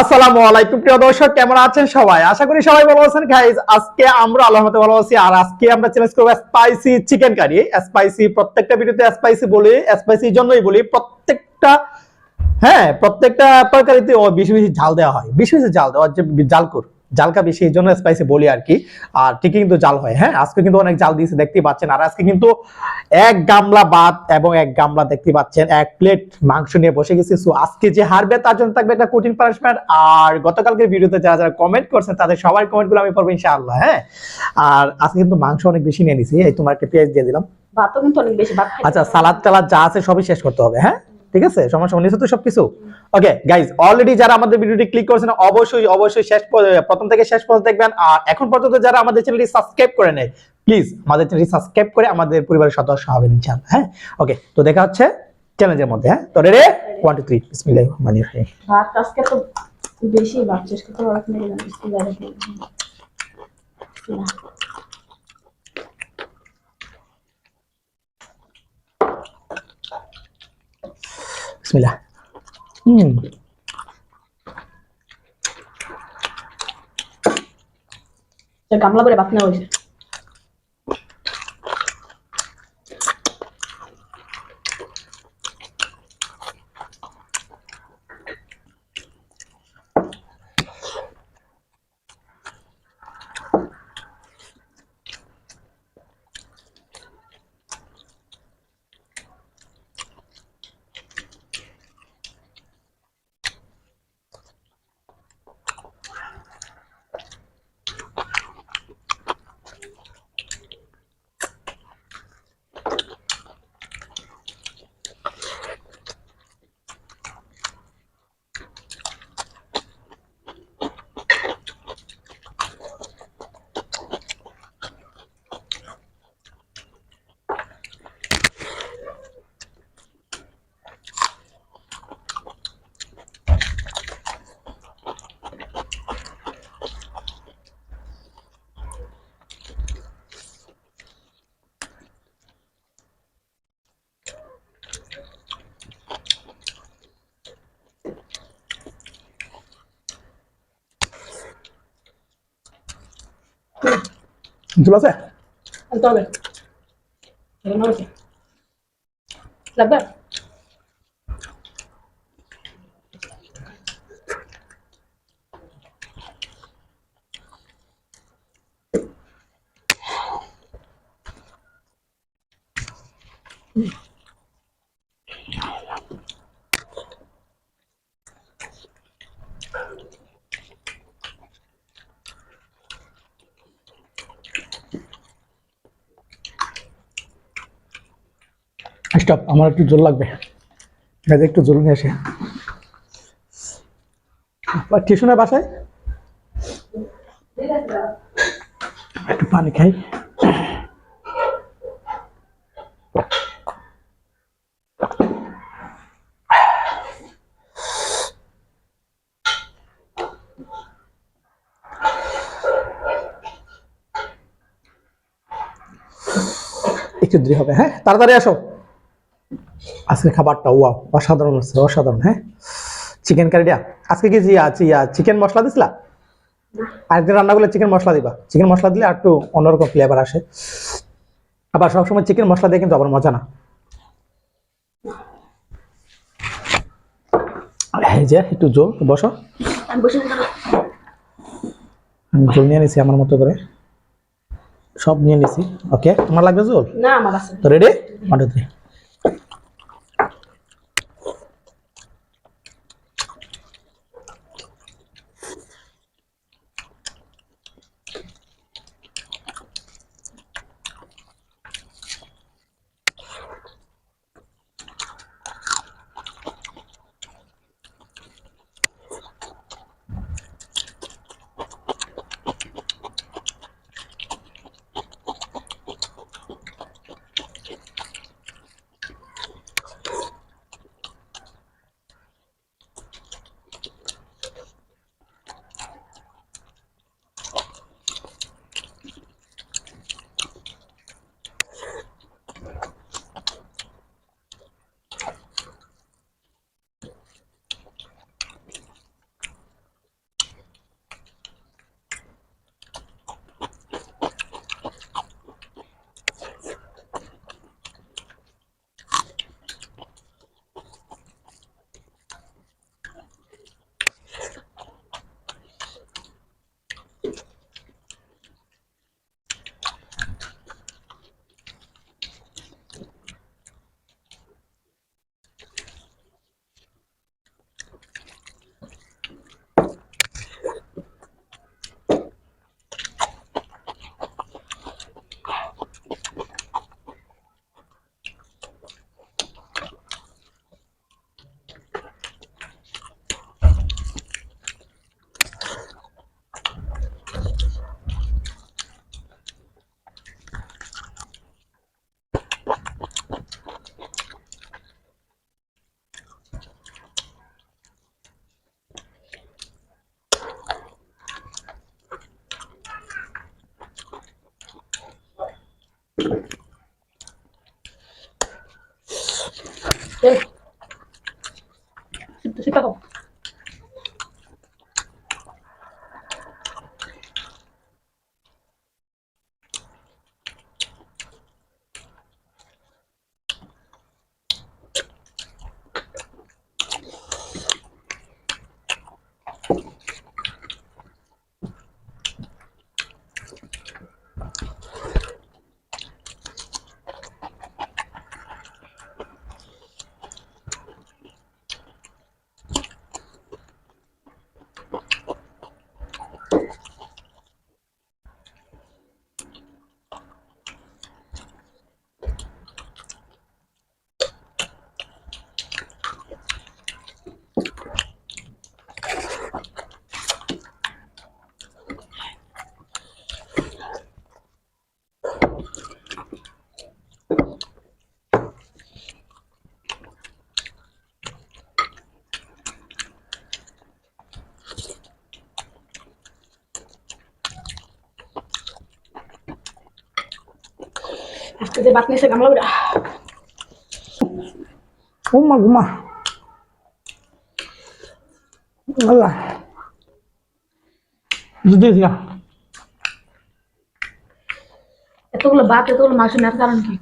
আসসালামু আলাইকুম, প্রিয় দর্শক, কেমন আছেন সবাই? আশা করি সবাই ভালো আছেন। গাইজ আজকে আমরা আল্লাহর মতে ভালো আছি। আর আজকে আমরা চ্যালেঞ্জ করব স্পাইসি চিকেন কারি স্পাইসি প্রত্যেকটা ভিডিওতে স্পাইসি বলি স্পাইসি জন্যই বলি, প্রত্যেকটা হ্যাঁ প্রত্যেকটা তরকারিতে বেশি বেশি ঝাল দেওয়া হয়। বেশি বেশি ঝাল দেওয়া যে জালকুর জালকা বেশি এই জন্য স্পাইসি বলি আর কি আর ঠিকই কিন্তু জাল হয় হ্যাঁ? আজকে কিন্তু অনেক জাল দিয়েছে দেখতেই পাচ্ছেন। আর আজকে কিন্তু এক গামলা ভাত এবং এক গামলা দেখতে পাচ্ছেন এক প্লেট মাংস নিয়ে বসে গেছি। সো আজকে যে হারবে তার জন্য থাকবে একটা কঠিন পানিশমেন্ট আর গতকালকের ভিডিওতে যারা যারা কমেন্ট করছেন তাদের সবার কমেন্টগুলো আমি পড়ব ইনশাআল্লাহ হ্যাঁ? আর আজকে কিন্তু মাংস অনেক বেশি নিয়ে নিছি। এই তোমার একটা পেঁয়াজ দিয়ে দিলাম। ভাতও কিন্তু অনেক বেশি আচ্ছা সালাদ টালাদ যা আছে সবই শেষ করতে হবে হ্যাঁ? ঠিক আছে? সমস্যা নিয়েছো তো সবকিছু? ওকে গাইজ অলরেডি যারা আমাদের ভিডিওটি ক্লিক করেছেন, অবশ্যই অবশ্যই শেষ প্রথম থেকে শেষ পর্যন্ত দেখবেন। আর এখন পর্যন্ত যারা আমাদের চ্যানেলটি সাবস্ক্রাইব করে নেয় প্লিজ আমাদের চ্যানেলটি সাবস্ক্রাইব করে আমাদের পরিবারের সদস্য হবেন ইনশাআল্লাহ হ্যাঁ? ওকে তো দেখা হচ্ছে চ্যালেঞ্জের মধ্যে হ্যাঁ? তো রে ওয়ান টু থ্রি বিসমিল্লাহির রহমানির রহিম আজকে তো বেশি ভাত না কেন? বিসমিল্লাহির রহমানির রহিম। বিসমিল্লাহ। হুম যে গামলা করে বাতনা হয়েছে ঝুল আছে আনতে হবে এখানে হয়েছে লাগবে স্টপ, আমার একটু জোর লাগবে। গাইজ একটু জল নিয়ে আসে। টিউশনের বাসায়? একটু পানি খাই। একটু দেরি হবে হ্যাঁ? তাড়াতাড়ি আসো। আজকে খাবারটা ওয়াও অসাধারণ হচ্ছে অসাধারণ হ্যাঁ? চিকেন কারিটা আজকে কি ইয়া চিকেন মশলা দিছিলা? আরেকদিন রান্না করলে চিকেন মশলা দিবা। চিকেন মশলা দিলে আর একটু অন্যরকম ফ্লেভার আসে। আবার সবসময় চিকেন মশলা দিয়ে কিন্তু আবার মজা না। যে একটু জল বসো। আমি বসে থাকব। আমি জল নিয়ে নিছি আমার মতো করে। সব নিয়ে নিছি। ওকে তোমার লাগবে জল? না আমার আছে। তো রেডি ওয়ান টু যে বাত নিয়েছে গামলা বিড়া ঘুমা ঘুমা। আল্লাহ। যদি এতগুলো ভাত এতগুলো মাংস নেওয়ার কারণ কি?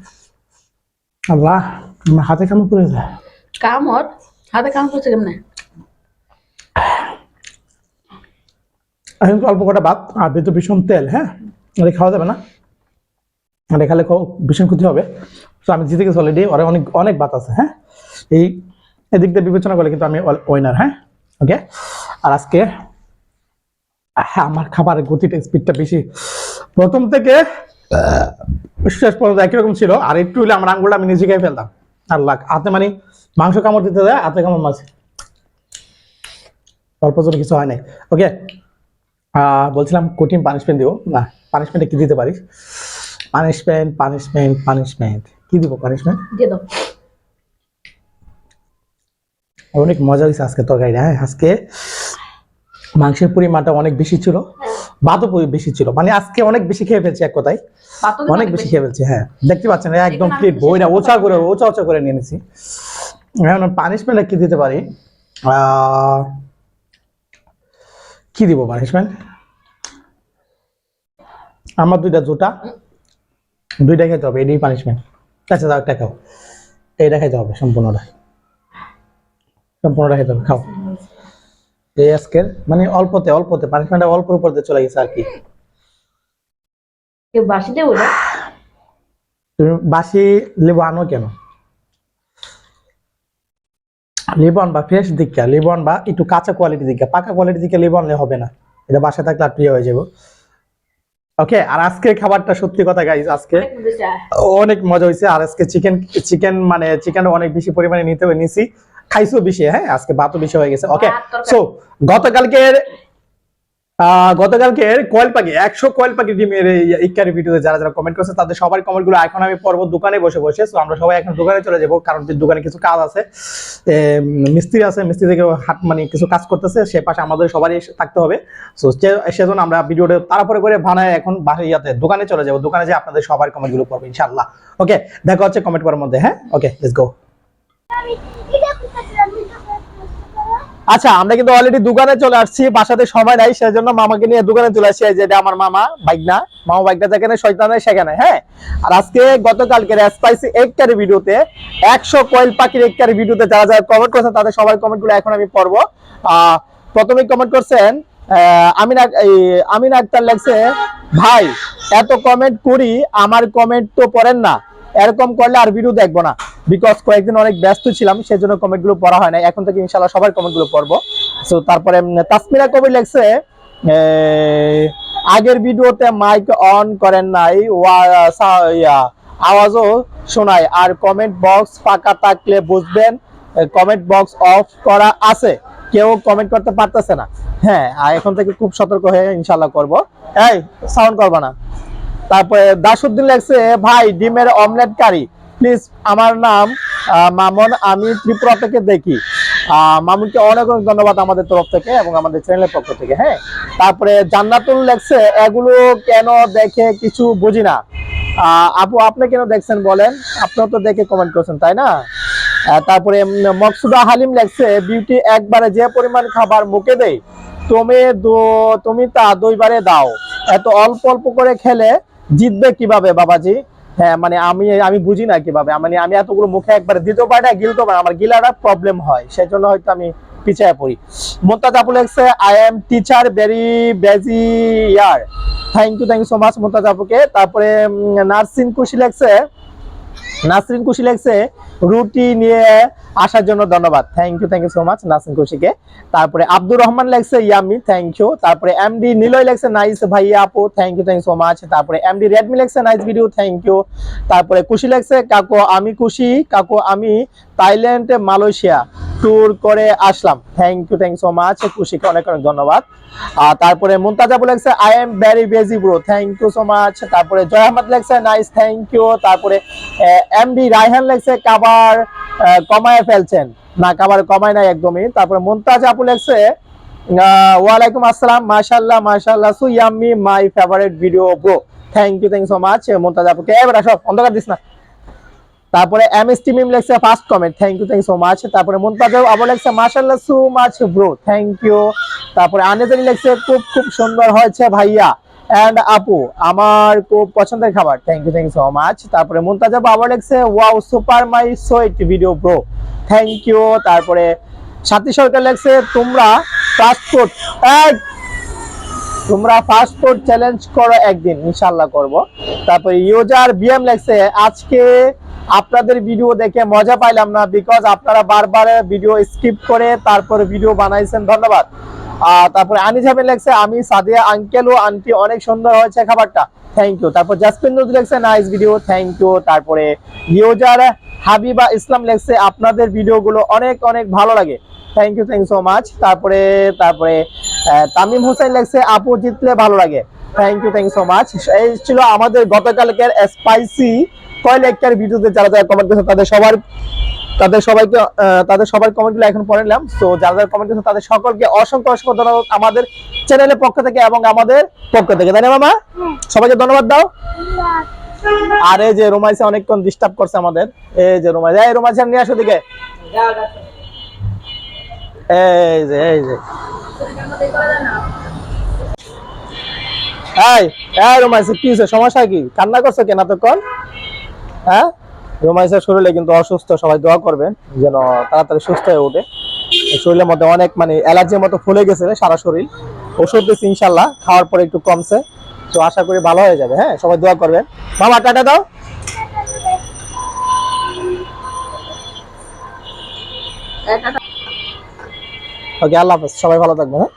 আল্লাহ আমার হাতে কেমন করে যায়। কাম ওর হাতে কাম করছে কেমনে? এখন তো অল্প কটা ভাত আর ভেতর ভীষণ তেল হ্যাঁ? খাওয়া যাবে না। এটা খালে ভীষণ ক্ষতি হবে। তো আমি জিতে গেছি অলরেডি ওরা অনেক অনেক ভাত আছে হ্যাঁ? এই, এদিক দিয়ে বিবেচনা করলে কিন্তু আমি ওইনার হ্যাঁ? ওকে আর আজকে হ্যাঁ আমার খাবারের গতিটা স্পিডটা বেশি। প্রথম থেকে, শেষ পর্যন্ত একই রকম ছিল। আর একটু হলে আমার আঙ্গুলটা আমি নিজে খেয়ে ফেলতাম। আর লাখ হাতে মানে মাংস কামড় দিতে দেয়, হাতে কামড় মাছ অল্প জন্য কিছু হয় নাই। ওকে বলছিলাম কঠিন পানিশমেন্ট দিও না পানিশমেন্টে কি দিতে পারিস? পানিশমেন্ট পানিশমেন্ট পানিশমেন্ট কি দিব পানিশমেন্ট দিয়ে দাও। অনেক মজা হয়েছে আজকে তরকারিটা হ্যাঁ? আজকে মাংসের পরিমাণটা অনেক বেশি ছিল ভাতও বেশি ছিল। মানে আজকে অনেক বেশি খেয়ে ফেলছি এক কথায়। অনেক বেশি খেয়ে ফেলছি হ্যাঁ। দেখতে পাচ্ছেন একদম প্লেট বইটা ওচা করে ওচা ওচা করে নিয়ে নিছি এখন পানিশমেন্ট কি দিতে পারি? আহ, কি দিব পানিশমেন্ট আমার দুইটা জুতা। দুইটা খেতে হবে এটাই পানিশমেন্ট আচ্ছা দাও একটা খাও। এইটা খাইতে হবে সম্পূর্ণটা। সম্পূর্ণটা খেতে হবে খাও। এই আজকের মানে অল্পতে অল্পতে পানিশমেন্টটা অল্পর উপর দিয়ে চলে গেছে আর কি। কেউ বাসি দেবো না তুমি বাসি লেবু আনো কেন? লিবন বা ফ্রেশ দিকে লিবন বা একটু কাঁচা কোয়ালিটি দিকে পাকা কোয়ালিটি দিকে লেবু আনলে হবে না। এটা বাসায় থাকলে আর প্রিয় হয়ে যাব। ওকে আর আজকের খাবারটা সত্যি কথা গাইজ আজকে অনেক মজা। হয়েছে। আর আজকে চিকেন চিকেন মানে চিকেন অনেক বেশি পরিমাণে নিতে নিছি। খাইছো বেশি হ্যাঁ? আজকে ভাতও বেশি হয়ে গেছে। ওকে সো গতকালকের গতকালকের কয়েল পাখি একশো কয়েল পাখি টিমের ইকারি ভিডিওতে যারা যারা কমেন্ট করছে, তাদের সবার কমেন্টগুলো এখন আমি পর্ব দোকানে বসে বসে তো আমরা সবাই এখন দোকানে চলে যাব, কারণ দোকানে কিছু কাজ আছে মিস্ত্রি আছে, মিস্ত্রি থেকে হাট মানে কিছু কাজ করতেছে, সে পাশে আমাদের সবারই থাকতে হবে। তো সেজন্য আমরা ভিডিওটা তাড়াতাড়ি করে বানায় এখন ইয়াতে দোকানে চলে যাব, দোকানে যে আপনাদের সবার কমেন্টগুলো পড়ব ইনশাল্লাহ ওকে দেখা হচ্ছে কমেন্ট করার মধ্যে হ্যাঁ? ওকে লেটস গো আচ্ছা আমরা কিন্তু অলরেডি দোকানে চলে আসছি, বাসাতে সময় নাই, সেজন্য মামাকে নিয়ে দোকানে চলে আসছি। এই যে এটা আমার মামা বাইক না মামা বাইকটা যেখানে, শয়তানে, সেখানে হ্যাঁ? আর আজকে গতকালকে স্পাইসি এক কারি ভিডিওতে, একশো কয়েল পাখির এক কারি ভিডিওতে যারা যারা কমেন্ট করছেন, তাদের সবার কমেন্টগুলো এখন আমি পড়ব। প্রথমে কমেন্ট করছেন আমিন আমিন আক্তার লেখছে, ভাই, এত কমেন্ট করি, আমার কমেন্ট তো পড়েন না। এরকম করলে আর ভিডিও দেখব না। বিকজ কয়েকদিন অনেক ব্যস্ত ছিলাম সেই জন্য কমেন্টগুলো পড়া হয় না এখন থেকে ইনশাল্লাহ সবার কমেন্টগুলো পড়ব। তো তারপরে তাসমিরা কবির লেখছে আগের ভিডিওতে মাইক অন করেন নাই, ওয়া- আওয়াজও শোনায়। আর কমেন্ট বক্স ফাঁকা থাকলে বুঝবেন কমেন্ট বক্স অফ করা আছে। কেউ কমেন্ট করতে পারতেছে না। হ্যাঁ আর এখন থেকে খুব সতর্ক হয়ে ইনশাল্লাহ করব। এই সাউন্ড করবা না। তারপরে দাসুদ্দিন লেখছে, ভাই, ডিমের অমলেট কারি? প্লিজ আমার নাম মামুন। আমি ত্রিপুরা থেকে দেখি। মামুনকে অনেক অনেক ধন্যবাদ আমাদের তরফ থেকে এবং আমাদের চ্যানেলের পক্ষ থেকে হ্যাঁ? তারপরে জান্নাতুল লেখছে, এগুলো কেন দেখে কিছু বুঝি না? আপু, আপনি কেন দেখছেন বলেন? আপনিও তো দেখে কমেন্ট করছেন, তাই না? তারপরে মকসুদা হালিম লেখছে, বিউটি একবারে যে পরিমাণ খাবার মুখে দেয় তুমি তুমি তা দুইবারে দাও। এত অল্প অল্প করে খেলে জিতবে কীভাবে, বাবাজি? হ্যাঁ মানে আমি আমি বুঝি না কীভাবে। মানে আমি এতগুলো মুখে একবার দিতে পারি না গিলতে পারি। আমার গিলাটা প্রবলেম হয় সেই জন্য হয়তো আমি পিছিয়ে পড়ি। মোন্তাজ আপু লেখছে I M teacher very busy year thank you thank you so much Mumtaz আপুকে। তারপরে নার্সিং কুশি লেখছে নাসরিন খুশি লেখছে রুটি নিয়ে আসার জন্য ধন্যবাদ। Thank you thank you so much Nasrin খুশিকে। তারপরে আব্দুর রহমান লেখছে ইয়ামি থ্যাংক ইউ তারপরে এমডি নিলয় লেখছে নাইস ভাইয়া আপু thank you thank you so much তারপরে এমডি রেডমি লেখছে নাইস ভিডিও থ্যাংক ইউ তারপরে খুশি লেখছে কাকু, আমি খুশি, কাকু, আমি থাইল্যান্ড, মালয়েশিয়া ট্যুর করে আসলাম। Thank you thank so much খুশিকে অনেক অনেক ধন্যবাদ। আর তারপরে মুমতাজ লেখছে I am very busy bro thank you so much তারপরে জয় আহমদ লেখছে নাইস থ্যাংক ইউ তারপরে এমডি রায়হান লেখছে, কাবার কমায় ফেলছেন। না, কাবার কমায় নাই একদমই। তারপরে মুমতাজ আপু লেখছে ওয়ালাইকুম আসসালাম। মাশাআল্লাহ মাশাআল্লাহ। So yummy my favourite video bro thank you thank so much Mumtaz আপুকে, এবার আসো, অন্ধকার দিস না। তারপরে এম এস টি মিম লেখছে first comment thank you thank so much তারপরে মুমতাজ আবু লেখছে, মাশাআল্লাহ so much bro thank you তারপরে আনেজারি লেখছে, খুব খুব সুন্দর হয়েছে ভাইয়া এন্ড আপু, আমার খুব পছন্দের খাবার thank you thank so much তারপরে মুমতাজ আপু আবার লেখছে wow super my sweet video bro thank you তারপরে সাথী সরকার লেখছে, তোমরা পাসপোর্ট তোমরা পাসপোর্ট চ্যালেঞ্জ করো একদিন ইনশাল্লাহ করব। তারপরে ইউজার বিএম লেখছে, আজকে আপনাদের ভিডিও দেখে মজা পাইলাম না বিকজ আপনারা বারবার ভিডিও স্কিপ করে তারপরে ভিডিও বানাইছেন, ধন্যবাদ। তারপরে আনিস আহমেদ লেখছে, আমি সাদিয়া আঙ্কেল ও আন্টি অনেক সুন্দর হয়েছে খাবারটা। থ্যাংক ইউ তারপর জাসপিন নজরুল লেখছে নাইস ভিডিও থ্যাংক ইউ তারপরে ইউজার হাবিবা ইসলাম লেখছে, আপনাদের ভিডিওগুলো অনেক অনেক ভালো লাগে। Thank you thank so much তারপরে তারপরে তামিম হোসেন লেখছে, আপু জিতলে ভালো লাগে। Thank you thank so much এই ছিল আমাদের গতকালকের স্পাইসি কয়েল একটার ভিডিওতে যারা যারা কমেন্ট করেছে তাদের সবার, তাদের সবাইকে তাদের সবার কমেন্টগুলো এখন পড়ে নিলাম। তো যারা যারা কমেন্ট তাদের সকলকে অসংখ্য অসংখ্য ধন্যবাদ আমাদের চ্যানেলের পক্ষ থেকে এবং আমাদের পক্ষ থেকে। তাই না, মামা? সবাইকে ধন্যবাদ দাও। আর এই যে রোমাইসে অনেকক্ষণ ডিস্টার্ব করছে আমাদের। এই যে রোমাইস এই রোমাইসে নিয়ে আসো দিকে এই যে এই যে। কি হয়েছে? সমস্যা কি? কান্না করছ কেন এতক্ষণ? হ্যাঁ? রোমাইসের শরীরে কিন্তু অসুস্থ, সবাই দোয়া করবেন যেন তাড়াতাড়ি সুস্থ হয়ে ওঠে। শরীরের মধ্যে অনেক মানে অ্যালার্জির মতো ফুলে গেছে সারা শরীর। ওষুধ দিচ্ছি ইনশাল্লাহ, খাওয়ার পরে একটু কমছে। তো আশা করি ভালো হয়ে যাবে হ্যাঁ? সবাই দোয়া করবেন। মামা, টাটা দাও। ওকে, আল্লাহ হাফেজ, সবাই ভালো থাকবেন হ্যাঁ?